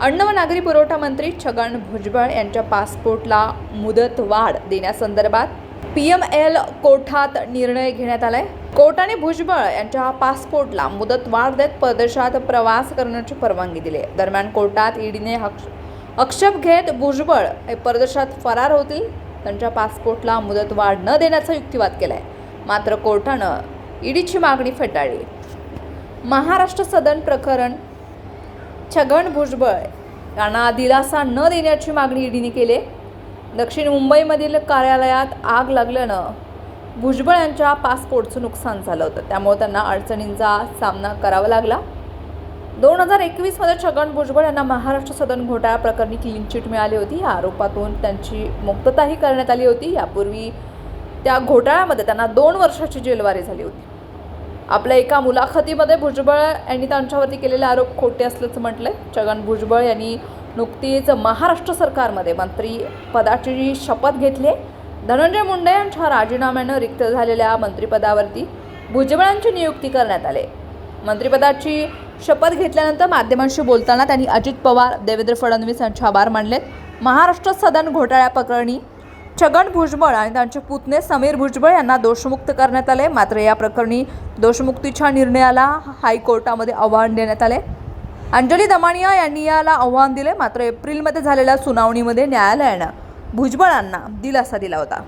अन्न व नागरी पुरवठा मंत्री छगन भुजबळ यांच्या पासपोर्टला मुदतवाढ देण्यासंदर्भात पी एम एल कोठात निर्णय घेण्यात आलाय. कोर्टाने भुजबळ यांच्या पासपोर्टला मुदतवाढ देत परदेशात प्रवास करण्याची परवानगी दिली दरम्यान कोर्टात ईडीने आक्षेप घेत भुजबळ हे परदेशात फरार होतील. त्यांच्या पासपोर्टला मुदतवाढ न देण्याचा युक्तिवाद केलाय. मात्र कोर्टानं ईडीची मागणी फेटाळली. महाराष्ट्र सदन प्रकरण छगन भुजबळ यांना दिलासा न देण्याची मागणी ईडीने केली. दक्षिण मुंबईमधील कार्यालयात आग लागल्यानं भुजबळ यांच्या पासपोर्टचं नुकसान झालं होतं. त्यामुळे त्यांना अडचणींचा सामना करावा लागला. दोन हजार एकवीसमध्ये छगन भुजबळ यांना महाराष्ट्र सदन घोटाळा प्रकरणी क्लीन चिट मिळाली होती. या आरोपातून त्यांची मुक्तताही करण्यात आली होती. यापूर्वी त्या घोटाळ्यामध्ये त्यांना दोन वर्षाची जेलवारी झाली होती. आपल्या एका मुलाखतीमध्ये भुजबळ यांनी त्यांच्यावरती केलेले आरोप खोटे असल्याचं म्हटलंय. छगन भुजबळ यांनी नुकतीच महाराष्ट्र सरकारमध्ये मंत्री पदाची शपथ घेतली आहे. धनंजय मुंडे यांच्या राजीनाम्यानं रिक्त झालेल्या मंत्रिपदावरती भुजबळांची नियुक्ती करण्यात आली. मंत्रिपदाची शपथ घेतल्यानंतर माध्यमांशी बोलताना त्यांनी अजित पवार देवेंद्र फडणवीस यांचे आभार मानलेत. महाराष्ट्र सदन घोटाळ्या प्रकरणी छगन भुजबळ आणि त्यांचे पुतणे समीर भुजबळ यांना दोषमुक्त करण्यात आले. मात्र या प्रकरणी दोषमुक्तीच्या निर्णयाला हायकोर्टामध्ये आव्हान देण्यात आले. अंजली दमानिया यांनी याला आव्हान दिले. मात्र एप्रिलमध्ये झालेल्या सुनावणीमध्ये न्यायालयानं भुजबळांना दिलासा दिला होता.